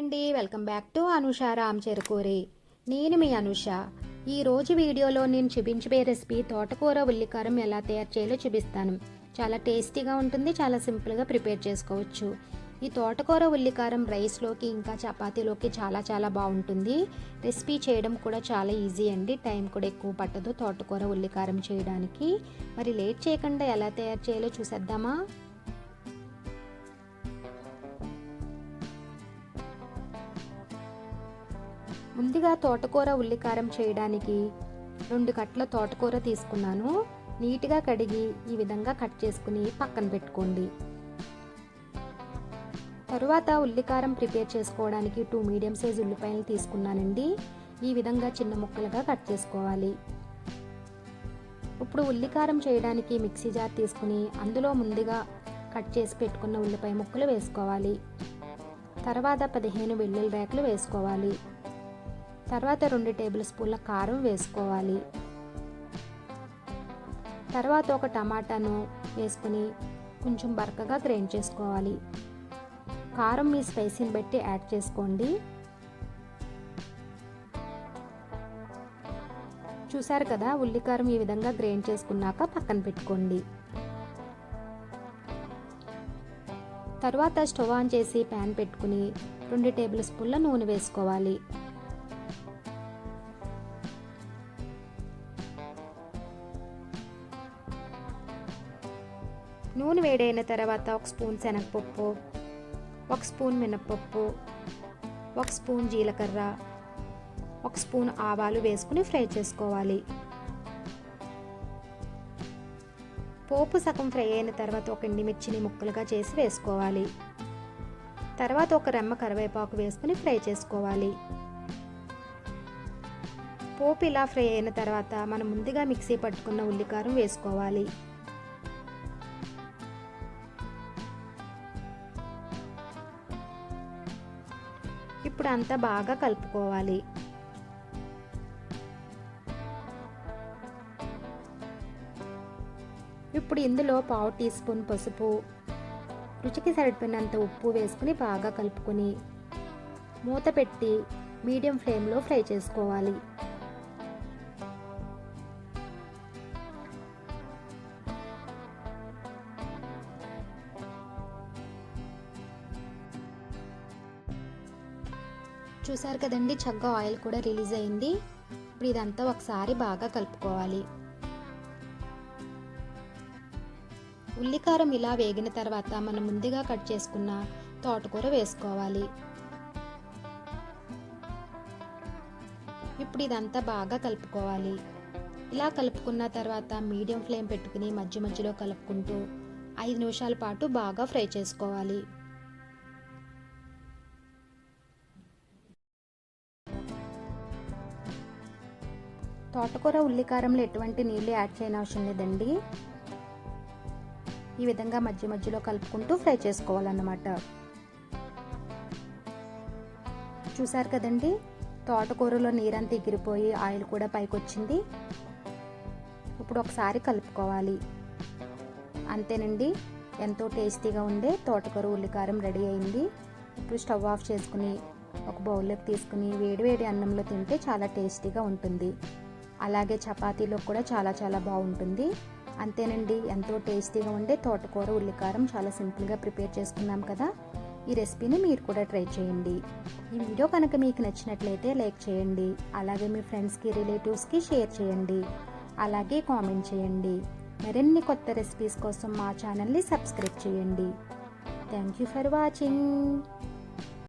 అండి. Welcome back to Anusha Ram Cherukuri. నేను మీ అనుష. ఈ రోజు వీడియోలో నేను చూపించబోయే రెసిపీ తోటకూర ఉల్లికారం ఎలా తయారు చేయాలో చూపిస్తాను. చాలా టేస్టీగా ఉంటుంది చాలా సింపుల్గా ప్రిపేర్ చేసుకోవచ్చు. ఈ తోటకూర ఉల్లికారం రైస్లోకి ఇంకా చపాతీలోకి చాలా చాలా బాగుంటుంది. రెసిపీ చేయడం కూడా చాలా ఈజీ అండి. టైం కూడా ఎక్కువ పట్టదు తోటకూర ఉల్లికారం చేయడానికి. మరి లేట్ చేయకుండా ఎలా తయారు చేయాలో చూసేద్దామా? ముందుగా తోటకూర ఉల్లికారం చేయడానికి రెండు కట్ల తోటకూర తీసుకున్నాను. నీట్గా కడిగి ఈ విధంగా కట్ చేసుకుని పక్కన పెట్టుకోండి. తరువాత ఉల్లికారం ప్రిపేర్ చేసుకోవడానికి టూ మీడియం సైజ్ ఉల్లిపాయలు తీసుకున్నానండి. ఈ విధంగా చిన్న ముక్కలుగా కట్ చేసుకోవాలి. ఇప్పుడు ఉల్లికారం చేయడానికి మిక్సీ జార్ తీసుకుని అందులో ముందుగా కట్ చేసి పెట్టుకున్న ఉల్లిపాయ ముక్కలు వేసుకోవాలి. తర్వాత పదిహేను వెల్లుల్లి రేకలు వేసుకోవాలి. తర్వాత రెండు టేబుల్ స్పూన్ల కారం వేసుకోవాలి. తర్వాత ఒక టమాటాను వేసుకుని కొంచెం బరకగా గ్రైండ్ చేసుకోవాలి. కారం మీ స్పైసీని బట్టి యాడ్ చేసుకోండి. చూసారు కదా ఉల్లికారం ఈ విధంగా గ్రైండ్ చేసుకున్నాక పక్కన పెట్టుకోండి. తర్వాత స్టవ్ ఆన్ చేసి ప్యాన్ పెట్టుకుని రెండు టేబుల్ స్పూన్ల నూనె వేసుకోవాలి. నూనె వేడైన తర్వాత ఒక స్పూన్ శనగపప్పు ఒక స్పూన్ మినప్పప్పు ఒక స్పూన్ జీలకర్ర ఒక స్పూన్ ఆవాలు వేసుకుని ఫ్రై చేసుకోవాలి. పోపు సగం ఫ్రై అయిన తర్వాత ఒక ఎండిమిర్చిని ముక్కలుగా చేసి వేసుకోవాలి. తర్వాత ఒక రెమ్మ కరివేపాకు వేసుకుని ఫ్రై చేసుకోవాలి. పోపు ఇలా ఫ్రై అయిన తర్వాత మనం ముందుగా మిక్సీ పట్టుకున్న ఉల్లికారం వేసుకోవాలి. ఇప్పుడు అంతా బాగా కలుపుకోవాలి. ఇప్పుడు ఇందులో పావు టీ స్పూన్ పసుపు రుచికి సరిపోయినంత ఉప్పు వేసుకుని బాగా కలుపుకొని మూత పెట్టి మీడియం ఫ్లేమ్లో ఫ్రై చేసుకోవాలి. చూసారు కదండి చక్కగా ఆయిల్ కూడా రిలీజ్ అయింది. ఇప్పుడు ఇదంతా ఒకసారి బాగా కలుపుకోవాలి. ఉల్లికారం ఇలా వేగిన తర్వాత మనం ముందుగా కట్ చేసుకున్న తోటకూర వేసుకోవాలి. ఇప్పుడు ఇదంతా బాగా కలుపుకోవాలి. ఇలా కలుపుకున్న తర్వాత మీడియం ఫ్లేమ్ పెట్టుకుని మధ్య మధ్యలో కలుపుకుంటూ ఐదు నిమిషాల పాటు బాగా ఫ్రై చేసుకోవాలి. తోటకూర ఉల్లికారంలో ఎటువంటి నీళ్ళు యాడ్ చేయని అవసరం లేదండి. ఈ విధంగా మధ్య మధ్యలో కలుపుకుంటూ ఫ్రై చేసుకోవాలన్నమాట. చూసారు కదండి? తోటకూరలో నీరంతా ఎగిరిపోయి ఆయిల్ కూడా పైకి వచ్చింది ఇప్పుడు ఒకసారి కలుపుకోవాలి. అంతేనండి. ఎంతో టేస్టీగా ఉండే తోటకూర ఉల్లికారం రెడీ అయింది. ఇప్పుడు స్టవ్ ఆఫ్ చేసుకుని ఒక బౌల్లోకి తీసుకుని వేడివేడి అన్నంలో తింటే చాలా టేస్టీగా ఉంటుంది. అలాగే చపాతీలో కూడా చాలా చాలా బాగుంటుంది. అంతేనండి ఎంతో టేస్టీగా ఉండే తోటకూర ఉల్లికారం చాలా సింపుల్గా ప్రిపేర్ చేసుకున్నాం కదా. ఈ రెసిపీని మీరు కూడా ట్రై చేయండి. ఈ వీడియో కనుక మీకు నచ్చినట్లయితే లైక్ చేయండి అలాగే మీ ఫ్రెండ్స్కి రిలేటివ్స్కి షేర్ చేయండి అలాగే కామెంట్ చేయండి. మరిన్ని కొత్త రెసిపీస్ కోసం మా ఛానల్ని సబ్స్క్రైబ్ చేయండి. Thank you for watching.